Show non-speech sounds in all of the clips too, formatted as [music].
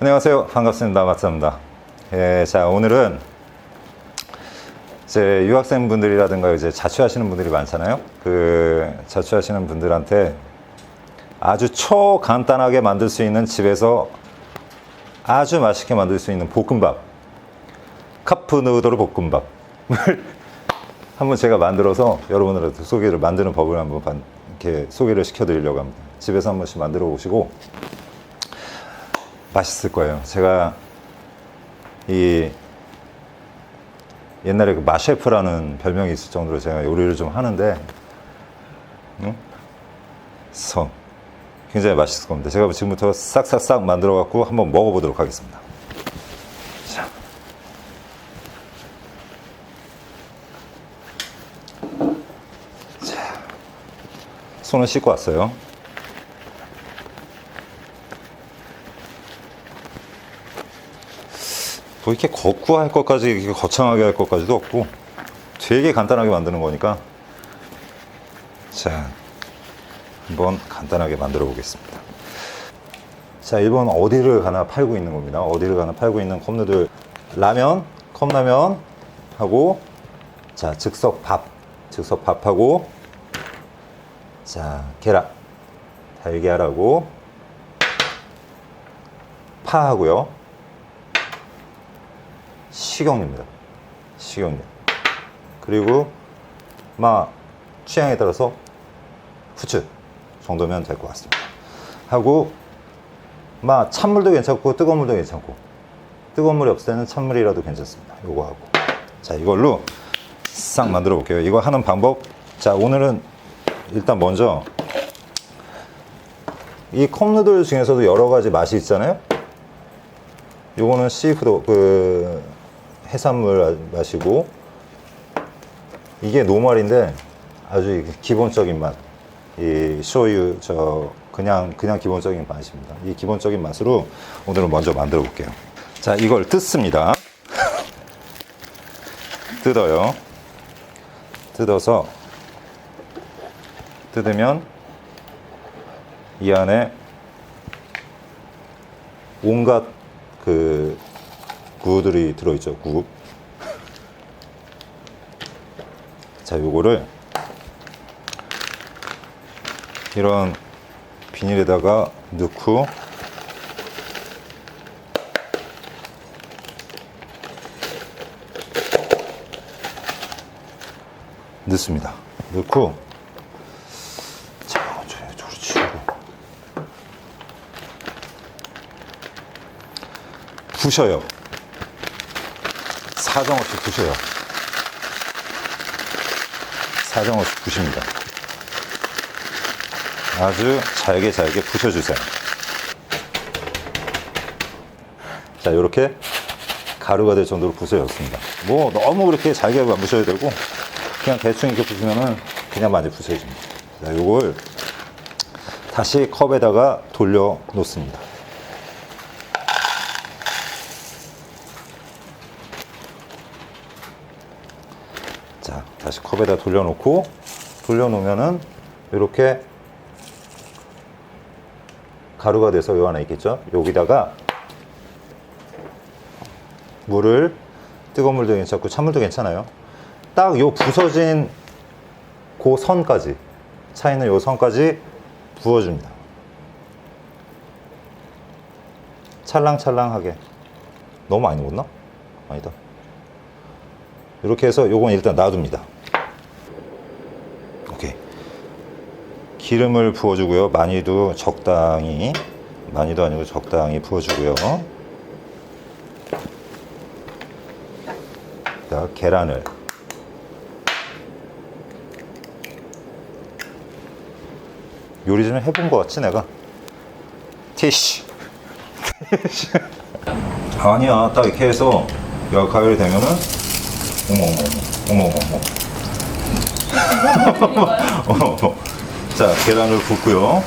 안녕하세요. 반갑습니다. 맞습니다. 예, 자, 오늘은 이제 유학생 분들이라든가 이제 자취하시는 분들이 많잖아요. 그 자취하시는 분들한테 아주 초 간단하게 만들 수 있는 집에서 아주 맛있게 만들 수 있는 볶음밥. 카프 누드로 볶음밥을 [laughs] 한번 제가 만들어서 여러분들한테 소개를 만드는 법을 한번 반- 이렇게 소개를 시켜드리려고 합니다. 집에서 한 번씩 만들어 보시고 맛있을 거예요. 제가 이 옛날에 그 마셰프라는 별명이 있을 정도로 제가 요리를 좀 하는데, 응? 서 굉장히 맛있을 겁니다. 제가 지금부터 싹싹싹 만들어 갖고 한번 먹어보도록 하겠습니다. 자. 자. 손을 씻고 왔어요. 뭐 이렇게 걷고 할 것까지 이렇게 거창하게 할 것까지도 없고 되게 간단하게 만드는 거니까. 자 한번 간단하게 만들어 보겠습니다. 자 일본 어디를 가나 팔고 있는 겁니다. 어디를 가나 팔고 있는 컵누들. 라면 컵라면 하고 자 즉석 밥. 즉석 밥하고 자 계란. 달걀하고 파하고요 식용유입니다. 식용유. 그리고 막 취향에 따라서 후추 정도면 될 것 같습니다. 하고 막 찬물도 괜찮고 뜨거운 물도 괜찮고 뜨거운 물이 없을 때는 찬물이라도 괜찮습니다. 요거 하고 자 이걸로 싹 만들어 볼게요. 이거 하는 방법 자 오늘은 일단 먼저 이 컵누들 중에서도 여러 가지 맛이 있잖아요. 요거는 시푸드 그 해산물 맛이고 이게 노말인데 아주 기본적인 맛. 이 쇼유 저 그냥 그냥 기본적인 맛입니다. 이 기본적인 맛으로 오늘은 먼저 만들어 볼게요. 자, 이걸 뜯습니다. [laughs] 뜯어요. 뜯어서 뜯으면 이 안에 온갖 그 구들이 들어있죠. 구. 자, 요거를 이런 비닐에다가 넣고 넣습니다. 넣고 부셔요. 사정없이 부셔요. 사정없이 부십니다. 아주 잘게 잘게 부셔주세요. 자, 이렇게 가루가 될 정도로 부서졌습니다. 뭐 너무 그렇게 잘게 안 부셔야 되고 그냥 대충 이렇게 부시면은 그냥 많이 부서집니다. 자, 이걸 다시 컵에다가 돌려 놓습니다. 자, 다시 컵에다 돌려놓고 돌려놓으면은 이렇게 가루가 돼서 요 안에 있겠죠? 여기다가 물을 뜨거운 물도 괜찮고 찬물도 괜찮아요. 딱 요 부서진 그 선까지 차 있는 요 선까지 부어줍니다. 찰랑찰랑하게 너무 많이 넣었나? 아니다. 이렇게 해서 요건 일단 놔둡니다. 오케이. 기름을 부어주고요. 많이도 적당히, 많이도 아니고 적당히 부어주고요. 자, 계란을. 요리 좀 해본 것 같지, 내가? 티쉬. 티쉬. [laughs] 아니야, 딱 이렇게 해서 야 가열이 되면은 어머 어머 어머 어머 [laughs] 자, 계란을 붓고요.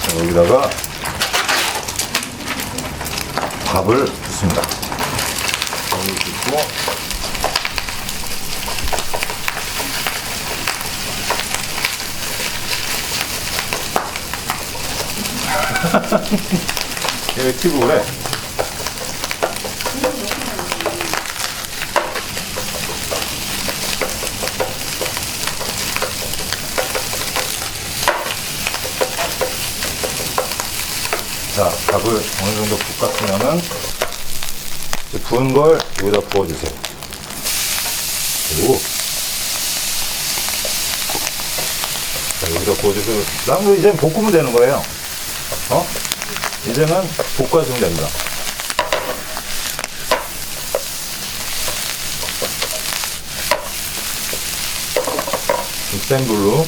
자, 여기다가 밥을 붓습니다. 밥을 붓고 [laughs] 얘왜 튀고 그래? 자, 밥을 어느 정도 볶았으면은 부은 걸 여기다 부어주세요. 그리고 자, 여기다 부어주세요. 나무 이제 볶으면 되는 거예요. 어? 이제는 볶아주면 됩니다. 좀센 불로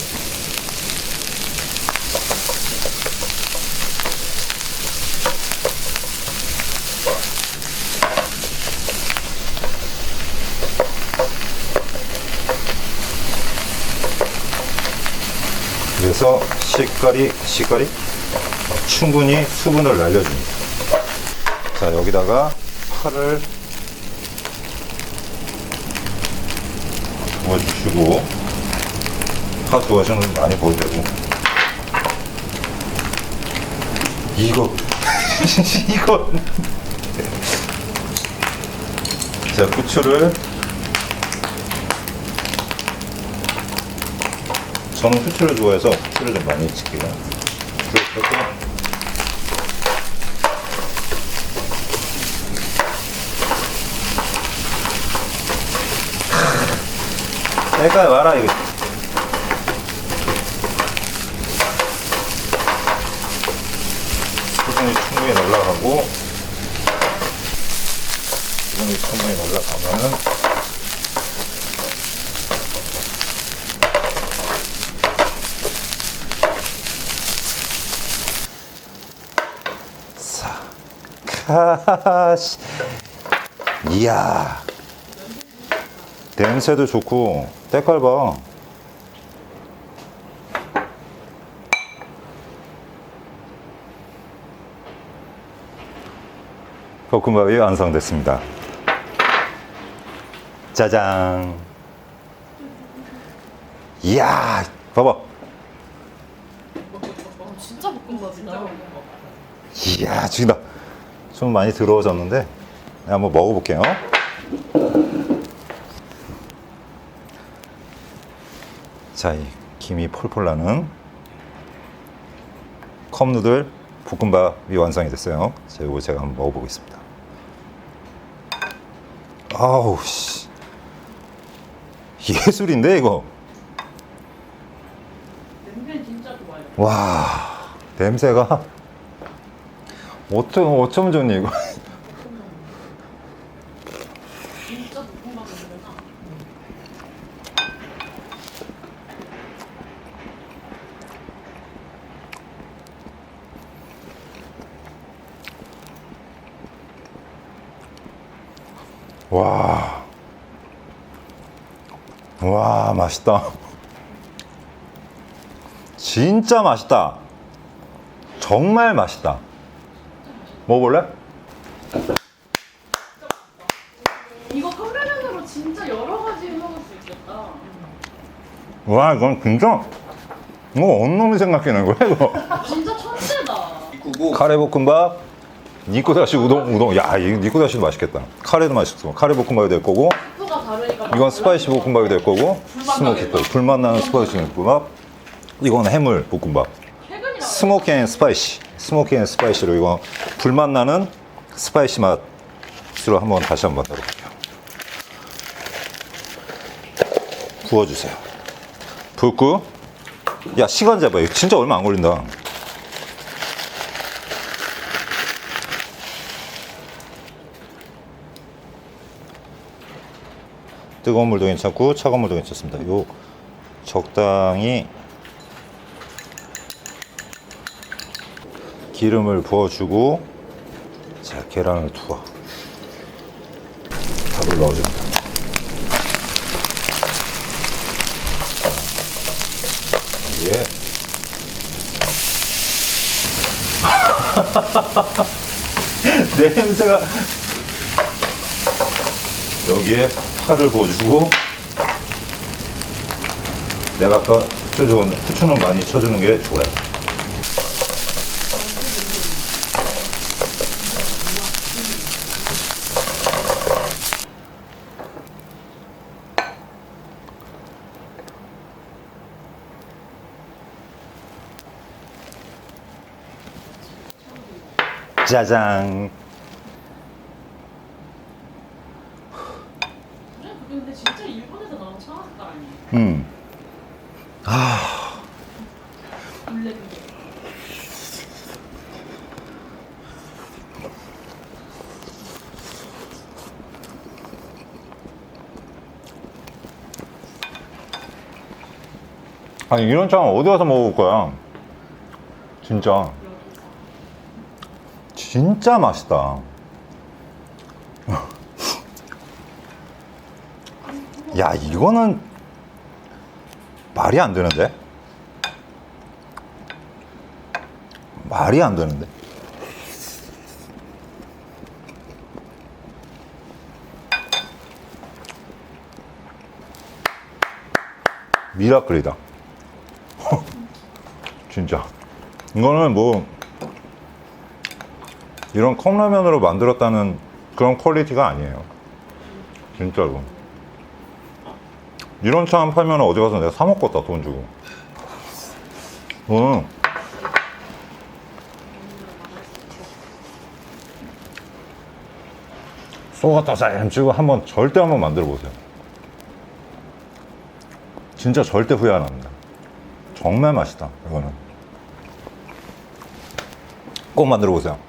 그래서 시까리 시까리? 충분히 수분을 날려줍니다. 자 여기다가 파를 부어주시고 파 좋아하시는 분 많이 되고 이거 [laughs] 이거. 자 후추를 저는 후추를 좋아해서 후추를 좀 많이 칠게요. 그리고 내가 와라 이거. 수분이 충분히 올라가고 수분이 충분히 올라가면은 카시. 이야. 냄새도 좋고, 때깔 봐. 볶음밥이 완성됐습니다. 짜잔. 이야, 봐봐. 진짜 볶음밥이다. 이야, 죽이다. 좀 많이 더러워졌는데, 네, 한번 먹어볼게요. 자, 이 김이 폴폴 나는 컵누들 볶음밥이 완성이 됐어요. 자, 이거 제가 한번 먹어보겠습니다. 아우, 씨. 예술인데, 이거. 냄새 진짜 좋아요. 와, 냄새가. 어쩜, 어쩜 좋니, 이거. 와. 와, 맛있다. 진짜 맛있다. 정말 맛있다. 먹어볼래? 이거 컵라면으로 진짜 여러 가지 먹을 수 있겠다. 와, 이건 진짜. 이거 어느 놈이 생각해낸 거야, 이거? 진짜 천재다. 카레 볶음밥, 니코다시 우동, 우동. 야, 이 니코다시도 맛있겠다. 카레도 맛있어. 카레 볶음밥이 될 거고, 다르니까. 이건 스파이시 볶음밥이 될 거고, 스모키 또 불맛 나는 스파이시 볶음밥. 이건 해물 볶음밥. 스모키 앤 스파이시. 스모키 앤 스파이시로 이거 불맛 나는 스파이시 맛으로 한번 다시 한번 해볼게요. 부어주세요. 붓고, 야, 시간 잡아. 이거 진짜 얼마 안 걸린다. 뜨거운 물도 괜찮고 차가운 물도 괜찮습니다. 요 적당히 기름을 부어주고 자 계란을 투어 밥을 넣어줍니다. 예. [laughs] 냄새가 여기에 파를 부어주고 내가 아까 좋은 후추는 많이 쳐주는 게 좋아요. 짜장. 그게 근데 진짜 일본에서 나온 청아 색깔 아니에요? 음. 원래 그게. 아니 이런 장 어디 가서 먹을 거야? 진짜. 진짜 맛있다. [laughs] 야 이거는 말이 안 되는데? 말이 안 되는데? 미라클이다. [laughs] 진짜. 이거는 뭐 이런 컵라면으로 만들었다는 그런 퀄리티가 아니에요. 진짜로. 이런 차안 팔면 어디 가서 내가 사 먹겠다 돈 주고. 응. 쏘가다 쌤 치고 한번 절대 한번 만들어 보세요. 진짜 절대 후회 안 합니다. 정말 맛있다 이거는. 꼭 만들어 보세요.